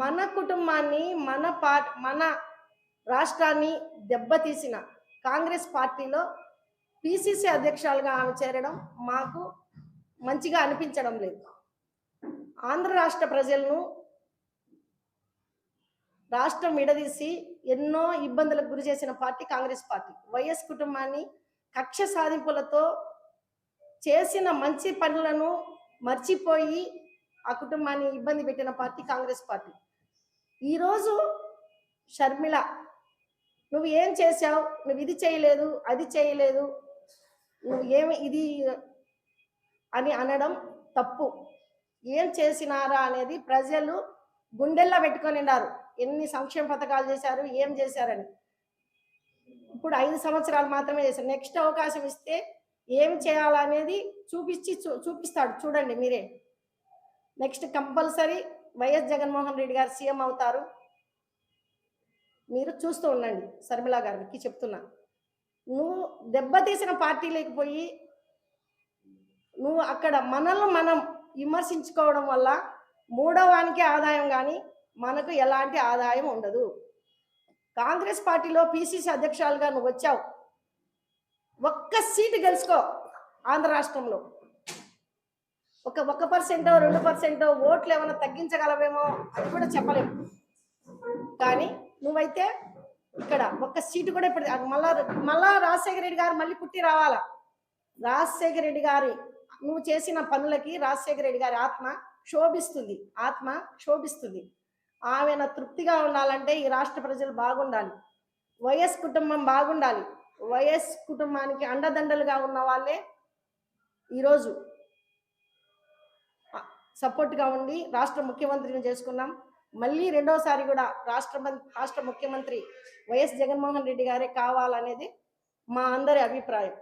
మన కుటుంబాన్ని మన పా మన రాష్ట్రాన్ని దెబ్బతీసిన కాంగ్రెస్ పార్టీలో పిసిసి అధ్యక్షులుగా ఆమె చేరడం మాకు మంచిగా అనిపించడం లేదు. ఆంధ్ర రాష్ట్ర ప్రజలను రాష్ట్రం విడదీసి ఎన్నో ఇబ్బందులకు గురి చేసిన పార్టీ కాంగ్రెస్ పార్టీ. వైఎస్ కుటుంబాన్ని కక్ష సాధింపులతో చేసిన మంచి పనులను మర్చిపోయి ఆ కుటుంబాన్ని ఇబ్బంది పెట్టిన పార్టీ కాంగ్రెస్ పార్టీ. ఈరోజు షర్మిల నువ్వు ఏం చేశావు? నువ్వు ఇది చేయలేదు అది చేయలేదు నువ్వు ఏమి ఇది అని అనడం తప్పు. ఏం చేసినారా? అనేది ప్రజలు గుండెల్లో పెట్టుకొని ఉన్నారు. ఎన్ని సంక్షేమ పథకాలు చేశారు ఏం చేశారని. ఇప్పుడు ఐదు సంవత్సరాలు మాత్రమే చేశారు. నెక్స్ట్ అవకాశం ఇస్తే ఏం చేయాలనేది చూపించి చూ- చూపిస్తాడు. చూడండి మీరే. Next compulsory YS Jaganmohan Reddy గారు సీఎం అవుతారు. మీరు చూస్తూ ఉండండి శర్మిల గారికి చెప్తున్నా. నువ్వు దెబ్బతీసిన పార్టీ లేకపోయి నువ్వు అక్కడ మనల్ని మనం విమర్శించుకోవడం వల్ల మూడవానికి ఆదాయం కానీ మనకు ఎలాంటి ఆదాయం ఉండదు. కాంగ్రెస్ పార్టీలో పిసిసి అధ్యక్షులుగా నువ్వు వచ్చావు. ఒక్క సీటు గెలుచుకో ఆంధ్ర రాష్ట్రంలో. ఒక ఒక పర్సెంటో రెండు పర్సెంటో ఓట్లు ఏమైనా తగ్గించగలవేమో అది కూడా చెప్పలేము. కానీ నువ్వైతే ఇక్కడ ఒక్క సీటు కూడా ఇప్పుడు మళ్ళా మళ్ళా రాజశేఖర రెడ్డి గారు మళ్ళీ పుట్టి రావాలా? రాజశేఖర రెడ్డి గారి నువ్వు చేసిన పనులకి రాజశేఖర రెడ్డి గారి ఆత్మ శోభిస్తుంది ఆత్మ శోభిస్తుంది ఆమెన తృప్తిగా ఉండాలంటే ఈ రాష్ట్ర ప్రజలు బాగుండాలి వైఎస్ కుటుంబం బాగుండాలి. వైఎస్ కుటుంబానికి అండదండలుగా ఉన్న వాళ్ళే ఈరోజు సపోర్ట్గా ఉండి రాష్ట్ర ముఖ్యమంత్రిని చేసుకున్నాం. మళ్ళీ రెండోసారి కూడా రాష్ట్ర మం- రాష్ట్ర ముఖ్యమంత్రి వైఎస్ జగన్మోహన్ రెడ్డి గారే కావాలనేది మా అందరి అభిప్రాయం.